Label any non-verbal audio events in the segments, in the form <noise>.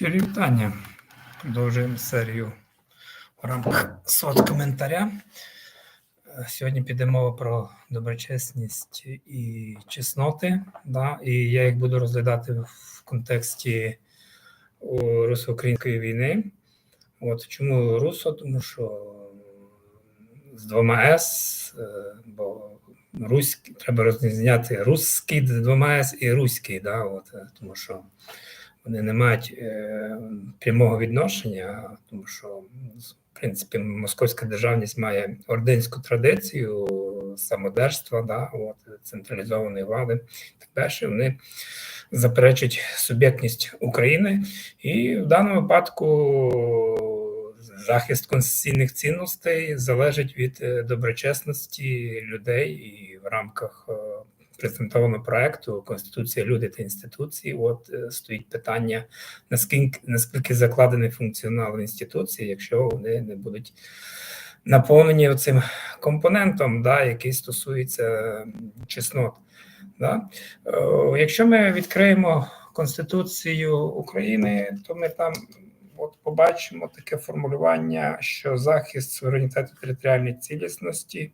Щирі вітання. Продовжуємо серію в рамках сот коментаря. Е, Сьогодні піде мова про доброчесність і чесноти. Да? І я їх буду розглядати в контексті о, русско-української війни. От чому русо? Тому що з двома С, е, бо руський, треба розрізняти русський з двома С і руський, да? От, е, тому що вони не мають е, прямого відношення, тому що в принципі московська державність має орденську традицію самодержства, да, от, централізованої влади. Так перше, вони заперечують суб'єктність України, і в даному випадку захист конституційних цінностей залежить від е, доброчесності людей і в рамках. Презентованого проекту Конституція, люди та інституції. От е, стоїть питання, наскільки наскільки закладений функціонал інституції, якщо вони не будуть наповнені цим компонентом, да, який стосується чеснот. Да. Е, Якщо ми відкриємо Конституцію України, то ми там от побачимо таке формулювання, що захист суверенітету територіальної цілісності.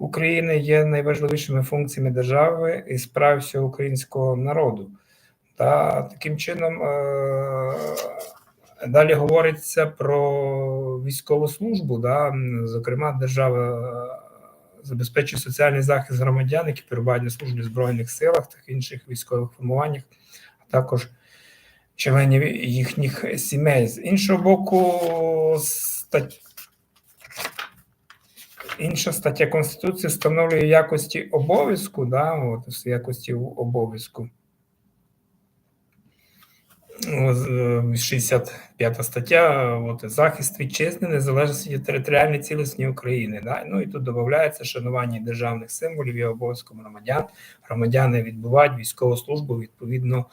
України є найважливішими функціями держави і справ всього українського народу. Та таким чином е- далі говориться про військову службу. Да? Зокрема, держава е, забезпечує соціальний захист громадян, які перебувають на службі в Збройних силах та інших військових формуваннях, а також членів їхніх сімей. З іншого боку, стаття. Інша стаття Конституції встановлює якості обов'язку, да, от, якості обов'язку. О, з- е, 65 стаття, от, захист вітчизни, незалежності територіальної цілісності України. Да? Ну і тут додається шанування державних символів і обов'язком громадян. Громадяни відбувають військову службу відповідно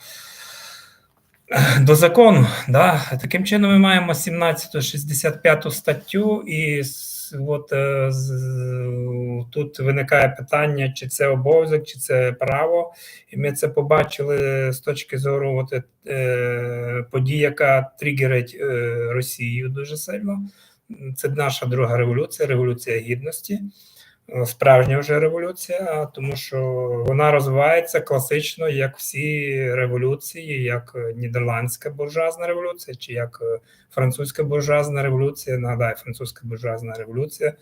до закону. Да? Таким чином, ми маємо 17 65 статтю, і от е, тут виникає питання, чи це обов'язок, чи це право. І ми це побачили з точки зору от, е, подій, яка тригерить е, Росію дуже сильно. Це наша друга революція, революція гідності. Е, Справжня вже революція, тому що вона розвивається класично, як всі революції, як е, нідерландська буржуазна революція, чи як е, французька буржуазна революція. Нагадаю, французька буржуазна революція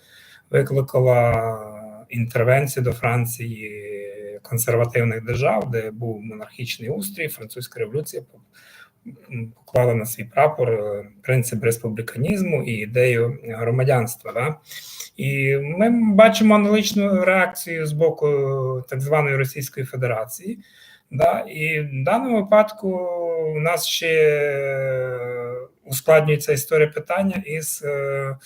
викликала інтервенцію до Франції консервативних держав, де був монархічний устрій. Французька революція м, поклала на свій прапор е, принцип республіканізму і ідею громадянства. Да? І ми бачимо аналогічну реакцію з боку так званої Російської Федерації. Да? І в даному випадку у нас ще ускладнюється історія питання із е,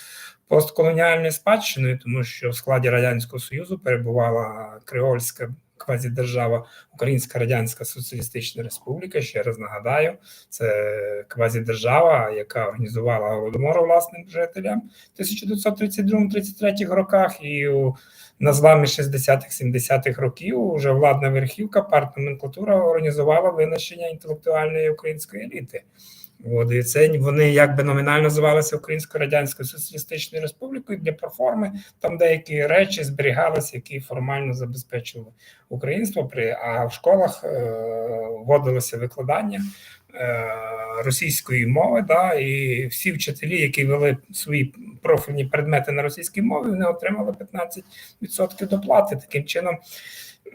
постколоніальною спадщиною, тому що в складі Радянського Союзу перебувала Креольська квазідержава Українська Радянська Соціалістична Республіка. Ще раз нагадаю, це квазідержава, яка організувала голодомор власним жителям в 1932-33 роках, і у на зламі 60-х-70-х років вже владна верхівка, партноменклатура організувала винищення інтелектуальної української еліти. От, і це вони якби номінально називалися Українською Радянською Соціалістичною Республікою для проформи. Там деякі речі зберігалися, які формально забезпечували українство. При а в школах е, вводилося викладання е, російської мови. Да, і всі вчителі, які вели свої профільні предмети на російській мові, вони отримали 15% доплати. Таким чином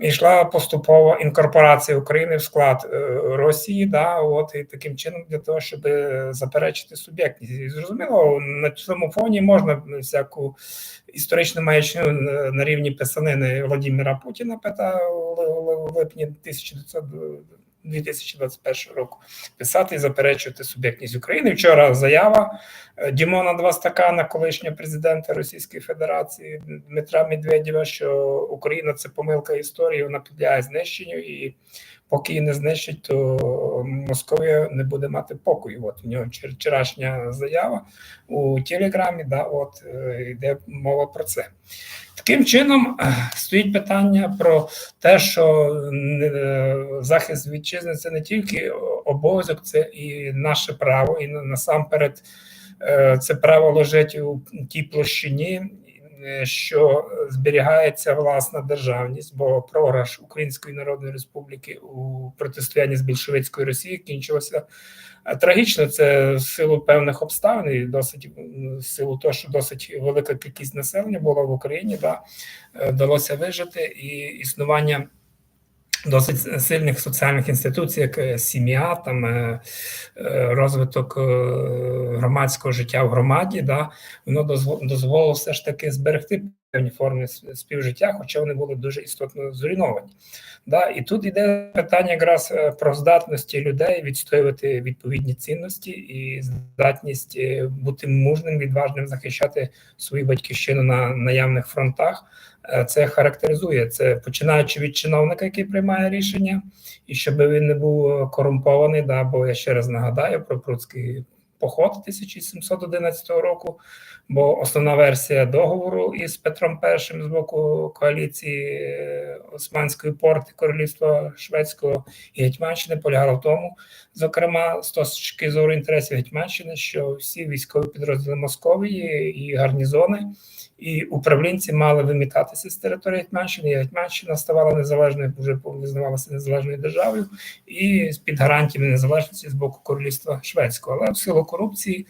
йшла поступова інкорпорація України в склад е, Росії. Да, от і таким чином для того, щоб заперечити суб'єктність. І зрозуміло, на цьому фоні можна всяку історичну маячню на- рівні писанини Владимира Путіна пита в липні 1900 2021 року писати і заперечувати суб'єктність України. Вчора заява Дімона Два стакана, колишнього президента Російської Федерації Дмитра Медведєва, що Україна це помилка історії, вона підлягає знищенню, і поки її не знищить, то Московія не буде мати покою. От у нього вчорашня заява у Телеграмі, да, от е, йде мова про це. Таким чином е, стоїть питання про те, що е, захист вітчизни це не тільки обов'язок, це і наше право, і насамперед е, це право лежить у тій площині, е, що зберігається власна державність, бо програш Української Народної Республіки у протистоянні з більшовицькою Росією кінчилося е, трагічно. Це в силу певних обставин, і досить в силу того, що досить велика кількість населення була в Україні, да, е, вдалося вижити і існування. Досить сильних соціальних інституцій, як е, сім'я, там е, е, розвиток громадського життя в громаді, да, воно дозво- дозволило все ж таки зберегти певні форми співжиття, хоча вони були дуже істотно зруйновані. Да, і тут йде питання якраз про здатності людей відстоювати відповідні цінності і здатність бути мужним, відважним, захищати свою батьківщину на наявних фронтах. Е, Це характеризує це, починаючи від чиновника, який приймає рішення, і щоб він не був е, корумпований. Да, бо я ще раз нагадаю про Пруцький поход 1711 року. Бо основна версія договору із Петром І з боку коаліції е, Османської порти Королівства Шведського і Гетьманщини полягала в тому, зокрема, з точки зору інтересів Гетьманщини, що всі військові підрозділи Московії і гарнізони і управлінці мали вимітатися з території Гетьманщини, і Гетьманщина ставала незалежною, вже визнавалася незалежною державою, і з під гарантіями незалежності з боку королівства шведського. Але в силу корупції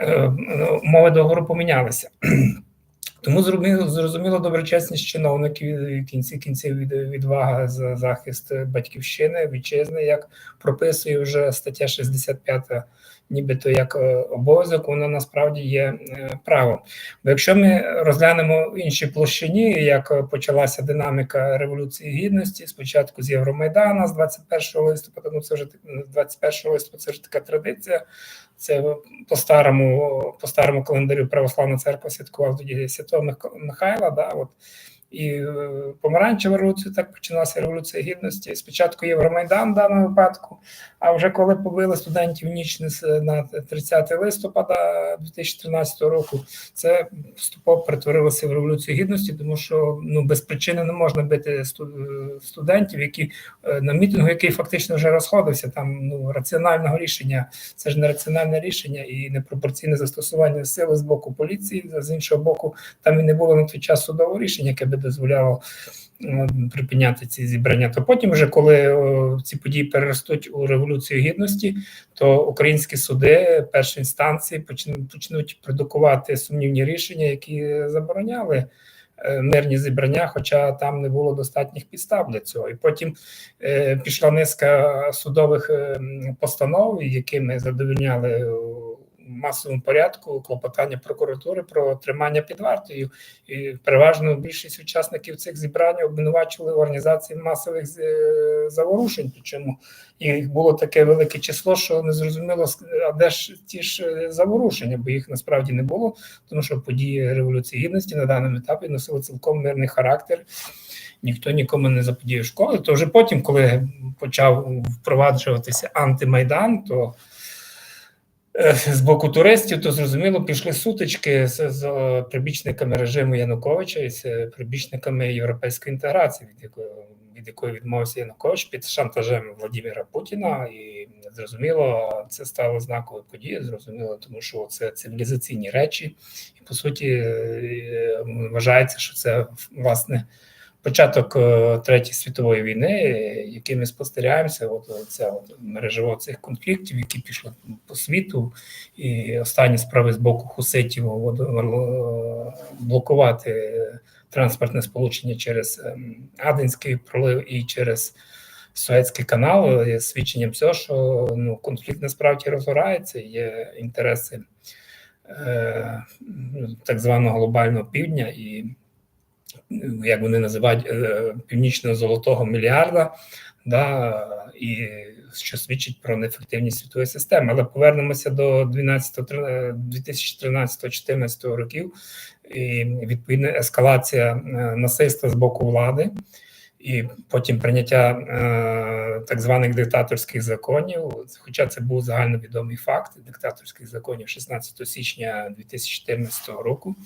е, ну, мови договору помінялися. <clears throat> Тому зрозуміло, зрозуміло доброчесність чиновників в кінці кінців від, відвага за захист батьківщини, вітчизни, як прописує вже стаття 65, нібито як е, обов'язок, вона насправді є е, правом. Бо якщо ми розглянемо в іншій площині, як почалася динаміка революції гідності, спочатку з Євромайдана, з 21 листопада, ну це вже з 21 листопада, це вже така традиція. Це по старому, по старому календарю Православна церква святкувала тоді Святого Михайла. Да, от. І е, помаранчева революція, так почалася революція гідності. Спочатку Євромайдан в даному випадку, а вже коли побили студентів ніч на на 30 листопада 2013 року, це поступово перетворилося в революцію гідності, тому що ну без причини не можна бити е, студентів, які е, на мітингу, який фактично вже розходився. Там ну раціонального рішення це ж не раціональне рішення і непропорційне застосування сили з боку поліції. З іншого боку, там і не було на той час судового рішення, яке би дозволяло е, припиняти ці зібрання. То потім, вже коли ці події переростуть у революцію гідності, то українські суди першої інстанції почнуть, продукувати сумнівні рішення, які забороняли. е, Мирні зібрання, хоча там не було достатніх підстав для цього, і потім е, пішла низка судових е, постанов, якими задовільняли масовому порядку клопотання прокуратури про тримання під вартою. І переважно більшість учасників цих зібрань обвинувачували в організації масових е, заворушень. Причому їх було таке велике число, що не зрозуміло, а де ж ті ж е, заворушення, бо їх насправді не було, тому що події революції гідності на даному етапі носили цілком мирний характер. Ніхто нікому не заподіяв школи. То вже потім, коли почав впроваджуватися антимайдан, то з боку туристів, то зрозуміло, пішли сутички з, з е, прибічниками режиму Януковича і з е, прибічниками європейської інтеграції, від якої від якої відмовився Янукович під шантажем Владимира Путіна, і зрозуміло, це стало знаковою подією. Зрозуміло, тому що це цивілізаційні речі, і по суті е, вважається, що це власне початок е, Третьої світової війни, е, який ми спостерігаємося, от ця от мережево цих конфліктів, які пішли по світу, і останні справи з боку хуситів от, е, блокувати транспортне сполучення через ем, Аденський пролив і через Суецький канал. Є свідченням цього, що ну, конфлікт насправді розгорається, є інтереси е, так званого глобального півдня і як вони називають північно-золотого мільярда, да, і що свідчить про неефективність світової системи. Але повернемося до 2013-2014 років, і відповідна ескалація е, насильства з боку влади. І потім прийняття е, так званих диктаторських законів. Хоча це був загальновідомий факт диктаторських законів 16 січня 2014 року,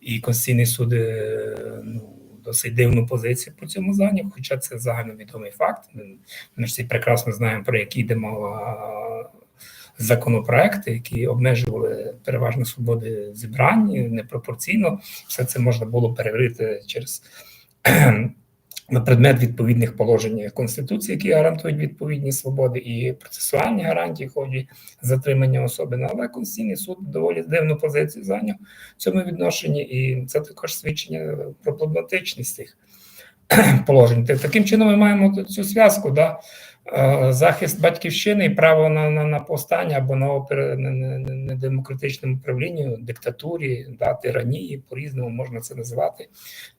і Конституційний суд е, ну, досить дивну позицію по цьому зайняв, хоча це загальновідомий факт. Ми, ж всі прекрасно знаємо, про які йде мова законопроекти, які обмежували переважно свободи зібрань непропорційно. Все це можна було перевірити через на предмет відповідних положень Конституції, які гарантують відповідні свободи, і процесуальні гарантії в ході затримання особи. Ну, Але Конституційний суд доволі дивну позицію зайняв в цьому відношенні, і це також свідчення про проблематичність цих <clears throat> положень. Таким чином, ми маємо цю зв'язку. Да? Е, захист батьківщини і право на на, на повстання або на опер, недемократичному управлінню, диктатурі, да, тиранії, по-різному можна це називати.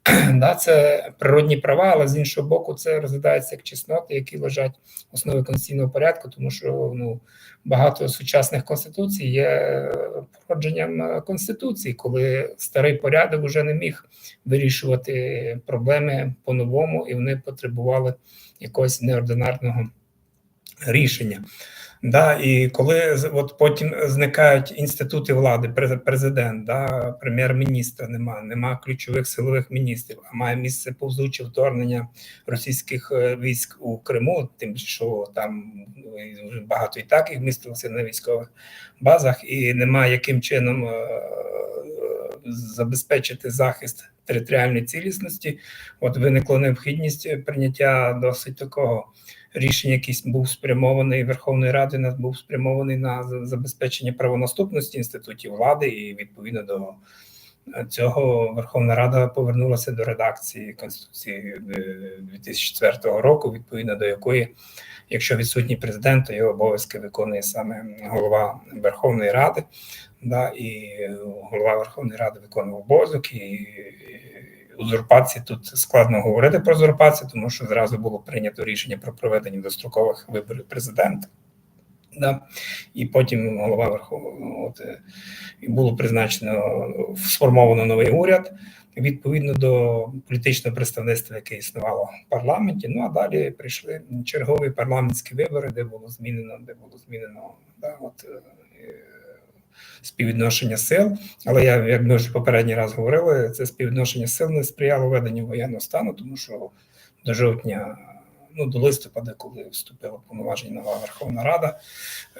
<clears throat> да, Це природні права, але з іншого боку, це розглядається як чесноти, які лежать в основі конституційного порядку, тому що ну, багато сучасних конституцій є породженням конституції, коли старий порядок вже не міг вирішувати проблеми по-новому, і вони потребували якогось неординарного рішення. Да, І коли от потім зникають інститути влади, президент, да, прем'єр-міністра немає, нема ключових силових міністрів, а має місце повзуче вторгнення російських е, військ у Криму, тим що там ну, багато і так їх містилося на військових базах, і немає яким чином е, забезпечити захист територіальної цілісності. От виникла необхідність прийняття досить такого рішення, який був спрямований Верховної Ради, нас був спрямований на забезпечення правонаступності інститутів влади, і відповідно до цього Верховна Рада повернулася до редакції Конституції 2004 року, відповідно до якої, якщо відсутній президент, то його обов'язки виконує саме голова Верховної Ради, да, і голова Верховної Ради виконував обов'язок і узурпації тут складно говорити про узурпацію, тому що зразу було прийнято рішення про проведення дострокових виборів президента. Да. І потім голова Верховного от, і було призначено сформовано новий уряд відповідно до політичного представництва, яке існувало в парламенті. Ну а далі прийшли чергові парламентські вибори, де було змінено, де було змінено да, от, співвідношення сил. Але я, як ми вже попередній раз говорили, це співвідношення сил не сприяло веденню воєнного стану, тому що до жовтня. Ну, до листопада, коли вступила повноваження нова Верховна Рада,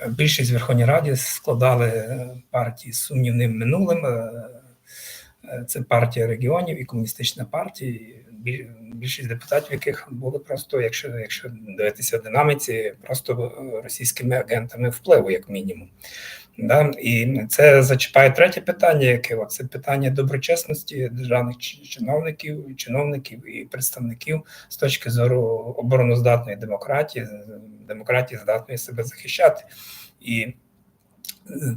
більшість в Верховній Раді складали партії з сумнівним минулим. Це партія регіонів і комуністична партія. Більшість депутатів, яких були просто, якщо якщо дивитися динаміці, просто російськими агентами впливу, як мінімум. Да? І це зачіпає третє питання, яке це питання доброчесності державних чиновників, чиновників і представників з точки зору обороноздатної демократії, демократії здатної себе захищати. І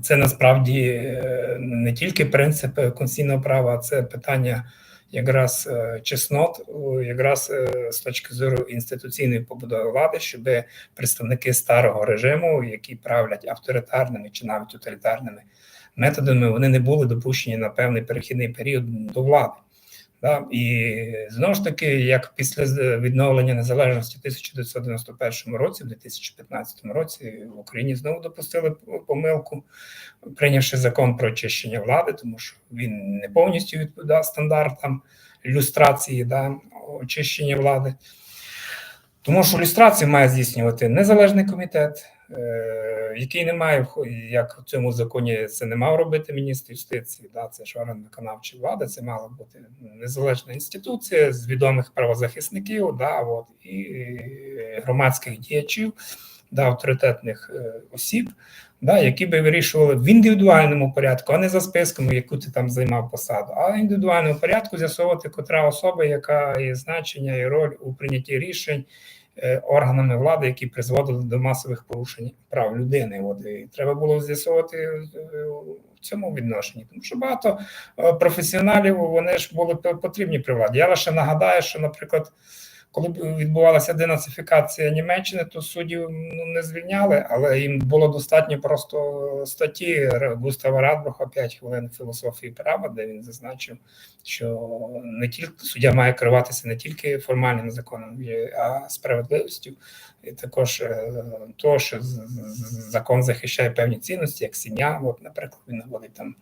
це насправді е, не тільки принцип конституційного права, а це питання якраз е, чеснот, якраз е, з точки зору інституційної побудови влади, щоб представники старого режиму, які правлять авторитарними чи навіть тоталітарними методами, вони не були допущені на певний перехідний період до влади. Да? І знову ж таки, як після відновлення незалежності в 1991 році, в 2015 році в Україні знову допустили помилку, прийнявши закон про очищення влади, тому що він не повністю відповідав стандартам люстрації да, очищення влади. Тому що люстрацію має здійснювати незалежний комітет. Е, який не має, як в цьому законі це не мав робити міністр юстиції, да, це ж орган виконавчої влади, це мала бути незалежна інституція з відомих правозахисників, да, от, і громадських діячів, да, авторитетних е, осіб, да, які би вирішували в індивідуальному порядку, а не за списком, яку ти там займав посаду, а в індивідуальному порядку з'ясовувати, котра особа, яка є значення і роль у прийнятті рішень. Е, органами влади, які призводили до масових порушень прав людини. От і треба було з'ясувати е, в цьому відношенні, тому що багато е, професіоналів вони ж були потрібні при владі. Я лише нагадаю, що, наприклад, коли відбувалася денацифікація Німеччини, то суддів ну, не звільняли, але їм було достатньо просто статті Густава Радбруха «5 хвилин філософії права, де він зазначив, що не тільки суддя має керуватися не тільки формальним законом, а справедливістю, і також е, то, що закон захищає певні цінності, як сім'я. От, наприклад, він наводить там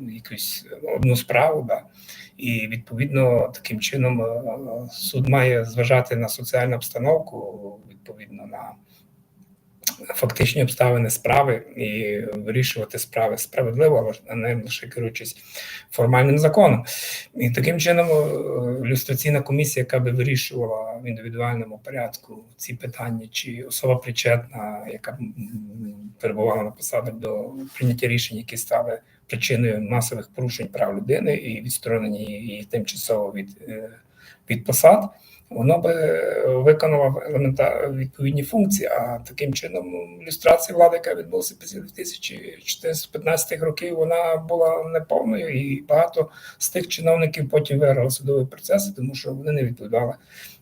якусь одну справу, да. і відповідно таким чином е, суд має зважати на соціальну обстановку, відповідно на фактичні обставини справи і вирішувати справи справедливо, а не лише керуючись формальним законом. І таким чином е, люстраційна комісія, яка би вирішувала в індивідуальному порядку ці питання, чи особа причетна, яка перебувала на посадах до прийняття рішень, які стали причиною масових порушень прав людини і відсторонення її тимчасово від, е, від посад, воно би виконало елемента відповідні функції. А таким чином люстрація влади, яка відбулася після 2014-15 років, вона була неповною, і багато з тих чиновників потім виграли судові процеси, тому що вони не відповідали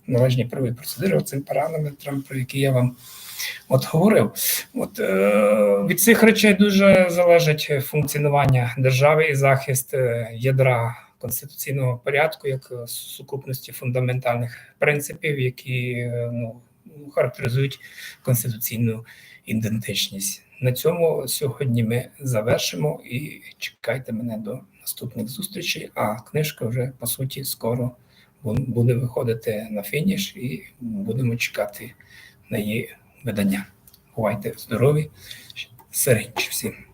належній правовій процедурі цим параметрам, про які я вам от говорив. От е, від цих речей дуже залежить функціонування держави і захист е, ядра конституційного порядку як сукупності фундаментальних принципів, які е, ну, характеризують конституційну ідентичність. На цьому сьогодні ми завершимо і чекайте мене до наступних зустрічей. А книжка вже по суті скоро буде виходити на фініш, і будемо чекати на її видання. Бувайте здорові, всім.